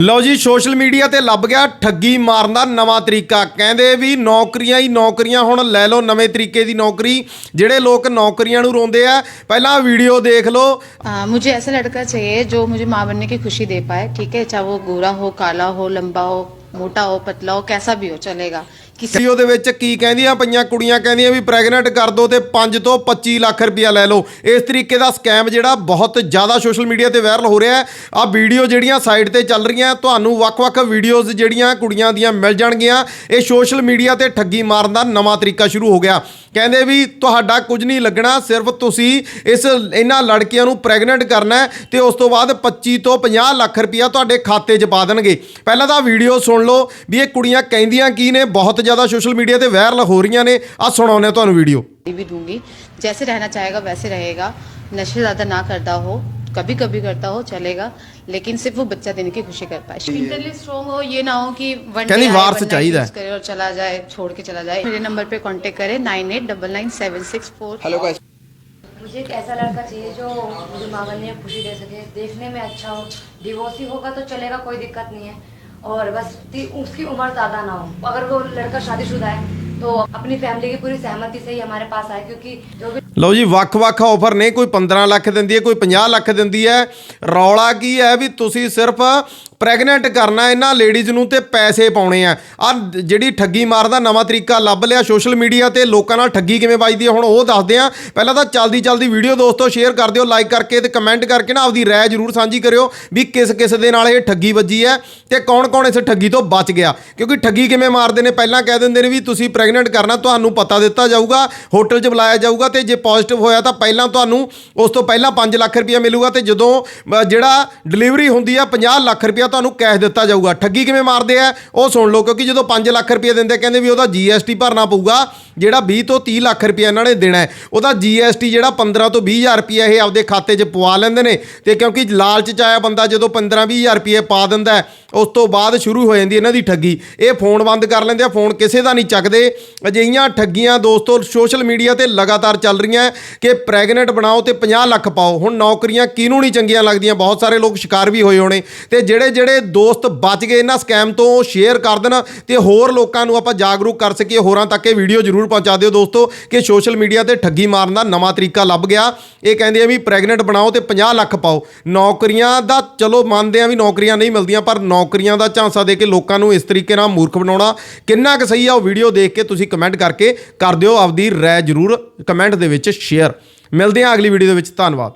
ਲਓ ਜੀ social media ਤੇ ਲੱਭ ਗਿਆ ਠੱਗੀ ਮਾਰਨ ਦਾ ਨਵਾਂ ਤਰੀਕਾ ਕਹਿੰਦੇ ਵੀ ਨੌਕਰੀਆਂ ਹੀ ਨੌਕਰੀਆਂ ਹੁਣ ਲੈ ਲਓ ਨਵੇਂ ਤਰੀਕੇ ਦੀ ਨੌਕਰੀ ਜਿਹੜੇ ਲੋਕ ਨੌਕਰੀਆਂ ਨੂੰ ਰੋਂਦੇ ਆ ਪਹਿਲਾਂ ਵੀਡੀਓ ਦੇਖ ਲਓ आ, मुझे ऐसा लड़का चाहिए जो मुझे माँ बनने की खुशी दे पाए ठीक है चाहे वो गोरा हो काला हो लंबा हो ਮੋਟਾ ਹੋ ਪਤਲਾ ਹੋ ਕੈਸਾ ਵੀ ਹੋ ਚਲੇਗਾ। ਕਿਸੇ ਵੀਡੀਓ ਦੇ ਵਿੱਚ ਕੀ ਕਹਿੰਦੀਆਂ ਪਈਆਂ? ਕੁੜੀਆਂ ਕਹਿੰਦੀਆਂ ਵੀ ਪ੍ਰੈਗਨੈਂਟ ਕਰ ਦੋ ਤੇ 5 ਤੋਂ 25 ਲੱਖ ਰੁਪਇਆ ਲੈ ਲਓ। ਇਸ ਤਰੀਕੇ ਦਾ ਸਕੈਮ ਜਿਹੜਾ ਬਹੁਤ ਜ਼ਿਆਦਾ ਸੋਸ਼ਲ ਮੀਡੀਆ ਤੇ ਵਾਇਰਲ ਹੋ ਰਿਹਾ ਹੈ। ਆ ਵੀਡੀਓ ਜਿਹੜੀਆਂ ਸਾਈਟ ਤੇ ਚੱਲ ਰਹੀਆਂ, ਤੁਹਾਨੂੰ ਵੱਖ-ਵੱਖ ਵੀਡੀਓਜ਼ ਜਿਹੜੀਆਂ ਕੁੜੀਆਂ ਦੀਆਂ ਮਿਲ ਜਾਣਗੀਆਂ। ਇਹ ਸੋਸ਼ਲ ਮੀਡੀਆ ਤੇ ਠੱਗੀ ਮਾਰਨ ਦਾ ਨਵਾਂ ਤਰੀਕਾ ਸ਼ੁਰੂ ਹੋ ਗਿਆ। ਕਹਿੰਦੇ ਵੀ ਤੁਹਾਡਾ ਕੁਝ ਨਹੀਂ ਲੱਗਣਾ, ਸਿਰਫ ਤੁਸੀਂ ਇਸ ਇਹਨਾਂ ਲੜਕੀਆਂ ਨੂੰ ਪ੍ਰੈਗਨੈਂਟ ਕਰਨਾ ਤੇ ਉਸ ਤੋਂ ਬਾਅਦ 25 ਤੋਂ 50 ਲੱਖ ਰੁਪਇਆ ਤੁਹਾਡੇ ਖਾਤੇ 'ਚ ਪਾ ਦੇਣਗੇ। ਪਹਿਲਾਂ ਤਾਂ ਵੀਡੀਓ ਸੁਣ ਲਓ ਵੀ ਇਹ ਕੁੜੀਆਂ ਕਹਿੰਦੀਆਂ ਕੀ ਨੇ ਬਹੁਤ ਜ਼ਿਆਦਾ ਸੋਸ਼ਲ ਮੀਡੀਆ ਤੇ ਵਾਇਰਲ ਹੋ ਰਹੀਆਂ ਨੇ ਆ ਸੁਣਾਉਂਦੇ ਤੁਹਾਨੂੰ ਵੀਡੀਓ भी दूंगी जैसे रहना चाहेगा वैसे रहेगा नशे ज्यादा ना करता हो कभी कभी करता हो चलेगा लेकिन सिर्फ वो बच्चा देने की खुशी कर पाए मेंटली स्ट्रॉन्ग हो ये ना हो कि वन कहनी वार से चाहिए है। करे और चला जाए छोड़ के चला जाए मेरे नंबर पे कांटेक्ट करें nine eight double nine seven six four hello guys मुझे एक ऐसा लड़का चाहिए जो मुझे माँ बनने में खुशी दे सके देखने में अच्छा हो डिवोर्स ही होगा तो चलेगा कोई दिक्कत नहीं है और बस ती- उसकी उम्र ज़्यादा ना हो अगर वो लड़का शादीशुदा है तो अपनी फैमिली की पूरी सहमति से ही हमारे पास आए क्योंकि जो भी ਲਓ ਜੀ ਵੱਖ-ਵੱਖ ਆਫਰ ਨੇ ਕੋਈ 15 ਲੱਖ ਦਿੰਦੀ ਹੈ ਕੋਈ 50 ਲੱਖ ਦਿੰਦੀ ਹੈ ਰੌਲਾ ਕੀ ਹੈ ਵੀ ਤੁਸੀਂ ਸਿਰਫ ਪ੍ਰੈਗਨੈਂਟ ਕਰਨਾ ਇਹਨਾਂ ਲੇਡੀਜ਼ ਨੂੰ ਤੇ ਪੈਸੇ ਪਾਉਣੇ ਆ। ਆ ਜਿਹੜੀ ਠੱਗੀ ਮਾਰਦਾ ਨਵਾਂ ਤਰੀਕਾ ਲੱਭ ਲਿਆ ਸੋਸ਼ਲ ਮੀਡੀਆ ਤੇ ਲੋਕਾਂ ਨਾਲ ਠੱਗੀ ਕਿਵੇਂ ਵੱਜਦੀ ਹੈ ਹੁਣ ਉਹ ਦੱਸਦੇ ਆ। ਪਹਿਲਾਂ ਤਾਂ ਚਲਦੀ ਚਲਦੀ ਵੀਡੀਓ ਦੋਸਤੋ ਸ਼ੇਅਰ ਕਰ ਦਿਓ ਲਾਈਕ ਕਰਕੇ ਤੇ ਕਮੈਂਟ ਕਰਕੇ ਨਾ ਆਪਦੀ ਰਾਏ ਜਰੂਰ ਸਾਂਝੀ ਕਰਿਓ ਵੀ ਕਿਸ ਕਿਸ ਦੇ ਨਾਲ ਇਹ ਠੱਗੀ ਵੱਜੀ ਹੈ ਤੇ ਕੌਣ ਕੌਣ ਇਸ ਠੱਗੀ ਤੋਂ ਬਚ ਗਿਆ। ਕਿਉਂਕਿ ਠੱਗੀ ਕਿਵੇਂ ਮਾਰਦੇ ਨੇ? ਪਹਿਲਾਂ ਕਹਿ ਦਿੰਦੇ ਨੇ ਵੀ ਤੁਸੀਂ ਪ੍ਰੈਗਨੈਂਟ ਕਰਨਾ, ਤੁਹਾਨੂੰ ਪਤਾ ਦਿੱਤਾ ਜਾਊਗਾ ਹੋਟਲ 'ਚ ਬੁਲਾਇਆ ਜਾਊਗਾ ਤੇ ਜੇ ਪੋਜ਼ਿਟਿਵ ਹੋਇਆ ਤਾਂ ਪਹਿਲਾਂ ਤੁਹਾਨੂੰ ਉਸ ਤੋਂ ਪਹਿਲਾਂ 5 ਲੱਖ ਰੁਪਇਆ ਮਿਲੂਗਾ ਤੇ ਜਦੋਂ ਜਿਹੜਾ ਡਿਲੀਵਰੀ ਹੁੰਦੀ ਆ 50 ਲੱਖ ਰੁਪਇਆ ਤੁਹਾਨੂੰ ਕੈਸ਼ ਦਿੱਤਾ ਜਾਊਗਾ। ਠੱਗੀ ਕਿਵੇਂ ਮਾਰਦੇ ਆ? ਉਹ ਸੁਣ ਲਓ, ਕਿਉਂਕਿ ਜਦੋਂ 5 ਲੱਖ ਰੁਪਇਆ ਦਿੰਦੇ ਕਹਿੰਦੇ ਵੀ ਉਹਦਾ GST ਭਰਨਾ ਪਊਗਾ, ਜਿਹੜਾ 20 ਤੋਂ 30 ਲੱਖ ਰੁਪਇਆ ਇਹਨਾਂ ਨੇ ਦੇਣਾ ਹੈ। ਉਹਦਾ GST ਜਿਹੜਾ 15 ਤੋਂ 20000 ਰੁਪਇਆ ਇਹ ਆਪਦੇ ਖਾਤੇ 'ਚ ਪਵਾ ਲੈਂਦੇ ਨੇ ਤੇ ਕਿਉਂਕਿ ਲਾਲਚ 'ਚ ਆਇਆ ਬੰਦਾ ਜਦੋਂ 15 20000 ਰੁਪਏ ਪਾ ਦਿੰਦਾ ਉਸ ਤੋਂ ਬਾਅਦ ਸ਼ੁਰੂ ਹੋ ਜਾਂਦੀ ਇਹਨਾਂ ਦੀ ਠੱਗੀ। ਇਹ ਫੋਨ ਬੰਦ ਕਰ ਲੈਂਦੇ ਆ, ਫੋਨ ਕਿਸੇ ਦਾ ਨਹੀਂ ਚੱਕਦੇ। ਅਜਿਹੀਆਂ ਠੱਗੀਆਂ ਦੋਸਤੋ ਸੋਸ਼ਲ ਮੀਡੀਆ ਤੇ ਲਗਾਤਾਰ ਚੱਲ ਰਹੀਆਂ ਕਿ ਪ੍ਰੈਗਨੈਂਟ ਬਣਾਓ ਤੇ 50 ਲੱਖ ਪਾਓ। ਹੁਣ ਨੌਕਰੀਆਂ ਕਿਹਨੂੰ ਨਹੀਂ ਚੰਗੀਆਂ ਲੱਗਦੀਆਂ? ਬਹੁਤ ਸਾਰੇ ਲੋਕ ਸ਼ਿਕਾਰ ਵੀ ਹੋਏ ਹੋਣੇ। ਤੇ ਜਿਹੜੇ ਜਿਹੜੇ ਦੋਸਤ ਬਚ ਗਏ ਇਹਨਾਂ ਸਕੈਮ ਤੋਂ ਸ਼ੇਅਰ ਕਰ ਦੇਣ ਤੇ ਹੋਰ ਲੋਕਾਂ ਨੂੰ ਆਪਾਂ ਜਾਗਰੂਕ ਕਰ ਸਕੀਏ। ਹੋਰਾਂ ਤੱਕ ਇਹ ਵੀਡੀਓ ਜ਼ਰੂਰ ਪਹੁੰਚਾ ਦਿਓ ਦੋਸਤੋ ਕਿ ਸੋਸ਼ਲ ਮੀਡੀਆ ਤੇ ਠੱਗੀ ਮਾਰਨ ਦਾ ਨਵਾਂ ਤਰੀਕਾ ਲੱਭ ਗਿਆ। ਇਹ ਕਹਿੰਦੇ ਆ ਵੀ ਪ੍ਰੈਗਨੈਂਟ ਬਣਾਓ ਤੇ 50 ਲੱਖ ਪਾਓ। ਨੌਕਰੀਆਂ ਦਾ ਚਲੋ ਮੰਨਦੇ ਆ ਵੀ ਨੌਕਰੀਆਂ ਨਹੀਂ ਮਿਲਦੀਆਂ, ਪਰ ਨੌਕਰੀਆਂ ਦਾ ਝਾਂਸਾ ਦੇ ਕੇ ਲੋਕਾਂ ਨੂੰ ਇਸ ਤਰੀਕੇ ਨਾਲ ਮੂਰਖ ਬਣਾਉਣਾ ਕਿੰਨਾ ਕੁ ਸਹੀ ਆ, ਉਹ ਵੀਡੀਓ ਦੇਖ ਕੇ ਤੁਸੀਂ ਕਮੈਂਟ ਕਰਕੇ ਕਰ ਦਿਓ। ਆਪਦੀ ਰਾਏ ਜ਼ਰੂਰ ਕਮੈਂਟ ਦੇ ਵਿੱਚ ਸ਼ੇਅਰ ਮਿਲਦੇ ਹਾਂ ਅਗਲੀ ਵੀਡੀਓ ਦੇ ਵਿੱਚ। ਧੰਨਵਾਦ।